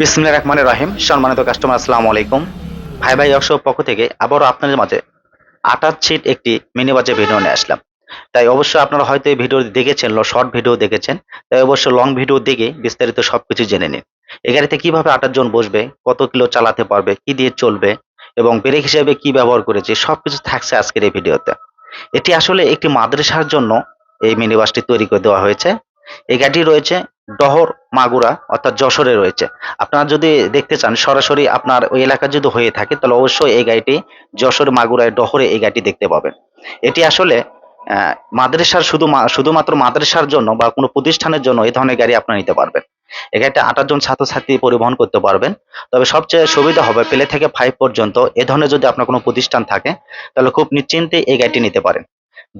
বিসমিল্লাহির রহমানির রহিম। সম্মানিত কাস্টমার আসসালামু আলাইকুম। ভাই ভাই অক্সব পক্ষ থেকে আবারও আপনাদের মাঝে আটার ছিট একটি মিনি বাজে ভিডিও নিয়ে আসলাম। তাই অবশ্যই আপনারা হয়তো এই ভিডিও দেখেছেন শর্ট ভিডিও দেখেছেন। তাই অবশ্যই লং ভিডিও দেখে বিস্তারিত সবকিছু জেনে নিন। এই গাড়িতে কীভাবে আটার জন বসবে, কত কিলো চালাতে পারবে, কি দিয়ে চলবে, এবং ব্রেক হিসেবে কি ব্যবহার করেছে, সবকিছু থাকছে আজকের এই ভিডিওতে এটি আসলে একটি মাদ্রাসার জন্য এই মিনি বাসটি তৈরি করে দেওয়া হয়েছে। এই গাড়িটি রয়েছে ডহর, মাগুরা অর্থাৎ যশোরে রয়েছে। আপনারা যদি দেখতে চান, সরাসরি আপনার ওই এলাকা যদি হয়ে থাকে, তাহলে অবশ্যই এই গাড়িটি যশোর, মাগুরায়, ডহরে এই গাড়িটি দেখতে পাবেন। এটি আসলে মাদ্রাসার শুধু শুধুমাত্র মাদ্রাসার জন্য বা কোনো প্রতিষ্ঠানের জন্য এই ধরনের গাড়ি আপনারা নিতে পারবেন। এই গাড়িটা আঠাশ জন ছাত্রছাত্রী পরিবহন করতে পারবেন। তবে সবচেয়ে সুবিধা হবে প্লে থেকে ফাইভ পর্যন্ত এ ধরনের যদি আপনার কোনো প্রতিষ্ঠান থাকে, তাহলে খুব নিশ্চিন্তে এই গাড়িটি নিতে পারেন।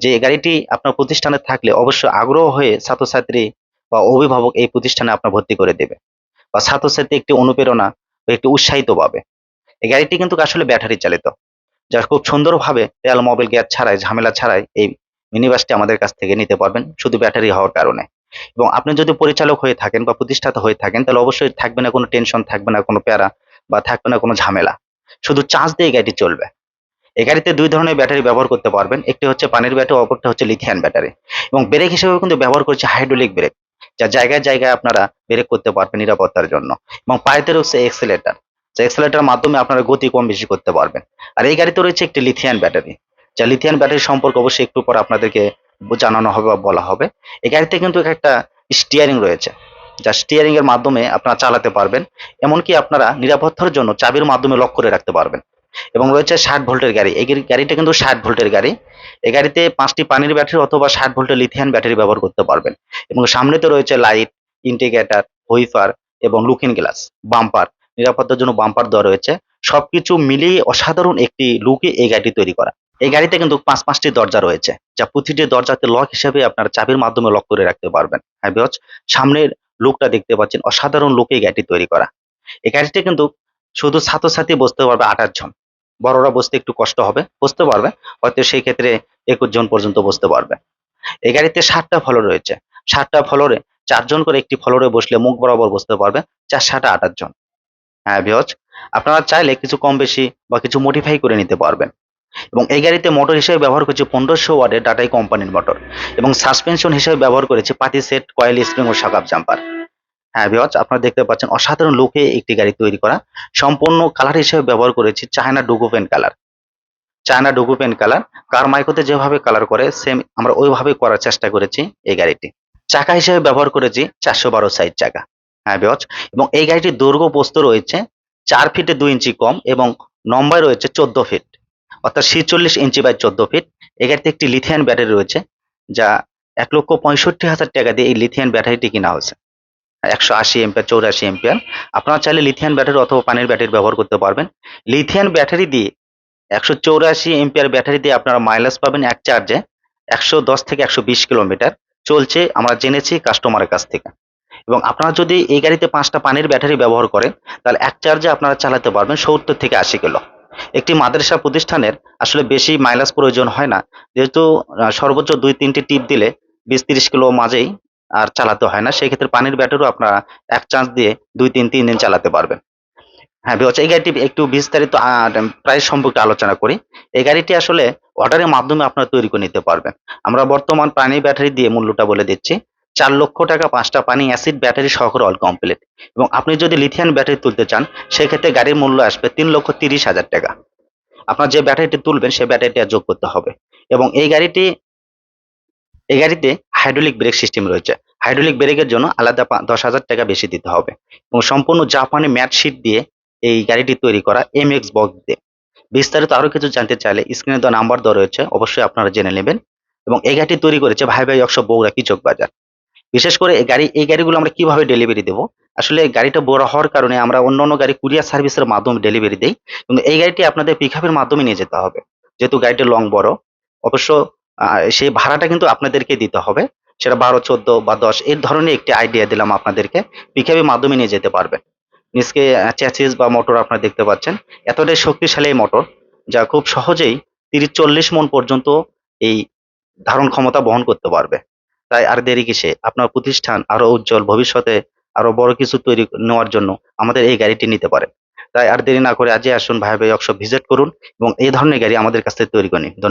যে গাড়িটি আপনার প্রতিষ্ঠানে থাকলে অবশ্যই আগ্রহ হয়ে ছাত্রছাত্রী বা অভিভাবক এই প্রতিষ্ঠানে আপনার ভর্তি করে দেবে। বা ছাত্রছাত্রী একটি অনুপ্রেরণা বা একটি উৎসাহিত পাবে। এই গাড়িটি কিন্তু আসলে ব্যাটারি চালিত। যা খুব সুন্দরভাবে তেল মোবিল গ্যাস ছাড়াই, ঝামেলা ছাড়াই এই মিনি বাসটি আমাদের কাছ থেকে নিতে পারবেন শুধু ব্যাটারি হওয়ার কারণে। এবং আপনি যদি পরিচালক হয়ে থাকেন বা প্রতিষ্ঠাতা হয়ে থাকেন, তাহলে অবশ্যই থাকবে না কোনো টেনশন, থাকবে না কোনো প্যারা বা থাকবে না কোনো ঝামেলা। শুধু চার্জ দিয়ে গাড়িটি চলবে। এই গাড়িতে দুই ধরনের ব্যাটারি ব্যবহার করতে পারবেন। একটি হচ্ছে পানির ব্যাটারি, অপরটা হচ্ছে লিথিয়ান ব্যাটারি। এবং ব্রেক হিসেবে কিন্তু ব্যবহার করছে হাইড্রোলিক ব্রেক। যা জায়গায় জায়গায় আপনারা ব্রেক করতে পারবেন নিরাপত্তার জন্য। এবং পায়েতে রয়েছে এক্সেলেটার যে এক্সেলেটার মাধ্যমে আপনারা গতি কম বেশি করতে পারবেন। আর এই গাড়িতে রয়েছে একটি লিথিয়ান ব্যাটারি যা লিথিয়ান ব্যাটারি সম্পর্কে অবশ্যই একটু পর আপনাদেরকে জানানো হবে বা বলা হবে। এই গাড়িতে কিন্তু একটা স্টিয়ারিং রয়েছে। যা স্টিয়ারিং এর মাধ্যমে আপনারা চালাতে পারবেন। এমনকি আপনারা নিরাপত্তার জন্য চাবির মাধ্যমে লক করে রাখতে পারবেন। এবং রয়েছে ষাট ভোল্টের গাড়ি। এই গাড়ি- গাড়িটা কিন্তু ষাট ভোল্টের গাড়ি। এই গাড়িতে পাঁচটি পানির ব্যাটারি অথবা ষাট ভোল্টের লিথিয়ান ব্যাটারি ব্যবহার করতে পারবেন। এবং সামনে তো রয়েছে লাইট ইন্ডিকেটর হুইফার এবং লুকিং গ্লাস বাম্পার নিরাপত্তার জন্য বাম্পার দেওয়া রয়েছে। সবকিছু মিলিয়ে অসাধারণ একটি লুকে এই গাড়িটি তৈরি করা। এই গাড়িতে কিন্তু পাঁচ পাঁচটি দরজা রয়েছে। যা প্রতিটি দরজাতে লক হিসেবে আপনার চাবির মাধ্যমে লক করে রাখতে পারবেন। হ্যাঁ বিকজ সামনের লুকটা দেখতে পাচ্ছেন। অসাধারণ লুকে এই গাড়িটি তৈরি করা। এই গাড়িতে কিন্তু শুধু ছাত্রছাত্রী বসতে পারবে আঠাশ জন বড়রা বসতে একটু কষ্ট হবে, বসতে পারবে। হয়তো সেই ক্ষেত্রে একুশ জন পর্যন্ত বসতে পারবে। এই গাড়িতে ষাটটা ফলর রয়েছে। ষাটটা ফলরে চারজন করে একটি ফলরে বসলে মুখ বরাবর বসতে পারবে, চার ষাট আঠাশ জন। হ্যাঁ ভিওজ আপনারা চাইলে কিছু কম বেশি বা কিছু মডিফাই করে নিতে পারবেন। এবং এই গাড়িতে মোটর হিসেবে ব্যবহার করেছি পনেরোশো ওয়ার্ডের টাটাই কোম্পানির মোটর এবং সাসপেনশন হিসেবে ব্যবহার করেছে পাতি সেট কয়েল স্প্রিং ও শাকাপ জাম্পার হ্যাঁ আপনারা দেখতে পাচ্ছেন অসাধারণ লুকে একটি গাড়ি তৈরি করা। সম্পূর্ণ কালার হিসেবে ব্যবহার করেছি চায়না ডুগো পেন কালার চায়না ডুগো পেন কালার কার মাইকোতে যেভাবে কালার করে সেম আমরা ওইভাবে করার চেষ্টা করেছি এই গাড়িটি। চাকা হিসেবে ব্যবহার করেছি চারশো বারো সাইজ চাকা। হ্যাঁ বিয়জ এবং এই গাড়িটির দৈর্ঘ্য পোস্ত রয়েছে চার ফিটে দুই ইঞ্চি কম এবং লম্বায় রয়েছে চোদ্দ ফিট অর্থাৎ ছিচল্লিশ ইঞ্চি বাই চোদ্দ ফিট এই গাড়িতে একটি লিথিয়ান ব্যাটারি রয়েছে, যা এক লক্ষ পঁয়ষট্টি হাজার টাকা দিয়ে এই লিথিয়ান ব্যাটারিটি কিনা হয়েছে। একশো আশি এম্পিয়ার চৌরাশি এম্পিয়ার আপনারা চাইলে লিথিয়ান ব্যাটারি অথবা পানির ব্যাটারি ব্যবহার করতে পারবেন। লিথিয়ান ব্যাটারি দিয়ে একশো চৌরাশি এম্পিয়ার ব্যাটারি দিয়ে আপনারা মাইলেজ পাবেন এক চার্জে একশো দশ থেকে একশো বিশ কিলোমিটার চলছে, আমরা জেনেছি কাস্টমারের কাছ থেকে। এবং আপনারা যদি এই গাড়িতে পাঁচটা পানির ব্যাটারি ব্যবহার করেন, তাহলে এক চার্জে আপনারা চালাতে পারবেন সত্তর থেকে আশি কিলো একটি মাদ্রাসা প্রতিষ্ঠানের আসলে বেশি মাইলেজ প্রয়োজন হয় না। যেহেতু সর্বোচ্চ দুই তিনটি টিপ দিলে বিশ তিরিশ কিলো মাঝেই আর চালাতে হয় না। সেই ক্ষেত্রে পানির ব্যাটারিও আপনারা এক চান্স দিয়ে দুই তিন তিন দিন চালাতে পারবেন। হ্যাঁ বিকজ এই গাড়িটি একটু বিস্তারিত প্রাইস সম্পর্কে আলোচনা করি। এই গাড়িটি আসলে অর্ডারের মাধ্যমে আপনারা তৈরি করে নিতে পারবেন। আমরা বর্তমান পানি ব্যাটারি দিয়ে মূল্যটা বলে দিচ্ছি। চার লক্ষ টাকা পাঁচটা পানি অ্যাসিড ব্যাটারি সহকারে অল কমপ্লিট। এবং আপনি যদি লিথিয়াম ব্যাটারি তুলতে চান, সেক্ষেত্রে গাড়ির মূল্য আসবে তিন লক্ষ তিরিশ হাজার টাকা। আপনার যে ব্যাটারিটি তুলবেন সেই ব্যাটারিটি যোগ করতে হবে। এবং এই গাড়িটি এই গাড়িতে হাইড্রোলিক ব্রেক সিস্টেম রয়েছে। হাইড্রোলিক ব্রেকের জন্য আলাদা দশ হাজার টাকা বেশি দিতে হবে এবং সম্পূর্ণ জাপানি ম্যাট শিট দিয়ে এই গাড়িটি তৈরি করা এম এক্স বক্স দিয়ে। বিস্তারিত আরও কিছু জানতে চাইলে স্ক্রিনে দেওয়া নাম্বার দেওয়া রয়েছে, অবশ্যই আপনারা জেনে নেবেন এবং এই গাড়িটি তৈরি করেছে ভাই ভাই একশো বগুড়া কিচক বাজার। বিশেষ করে এই গাড়ি এই গাড়িগুলো আমরা কীভাবে ডেলিভারি দেবো? আসলে গাড়িটা বড় হওয়ার কারণে আমরা অন্য অন্য গাড়ি কুরিয়ার সার্ভিসের মাধ্যমে ডেলিভারি দিই। কিন্তু এই গাড়িটি আপনাদের পিক মাধ্যমে নিয়ে যেতে হবে। যেহেতু গাড়িটি লং বড়, অবশ্য সেই ভাড়াটা কিন্তু আপনাদেরকে দিতে হবে। সেটা বারো, চোদ্দ বা দশ, এর ধরনের একটি আইডিয়া দিলাম আপনাদেরকে। পিকআপের মাধ্যমে নিয়ে যেতে পারবে। নিচকে চ্যাসিস বা মোটর আপনারা দেখতে পাচ্ছেন। এতটাই শক্তিশালী মোটর যা খুব সহজেই তিরিশ, চল্লিশ মন পর্যন্ত এই ধারণ ক্ষমতা বহন করতে পারবে। তাই আর দেরি কিসে? আপনার প্রতিষ্ঠান আরও উজ্জ্বল, ভবিষ্যতে আরও বড় কিছু তৈরি নেওয়ার জন্য আমাদের এই গাড়িটি নিতে পারেন তাই আর দেরি না করে আজই আসুন ভাই ভাই ওয়ার্কশপ ভিজিট করুন এবং এই ধরনের গাড়ি আমাদের কাছ থেকে তৈরি করে ধন্যবাদ।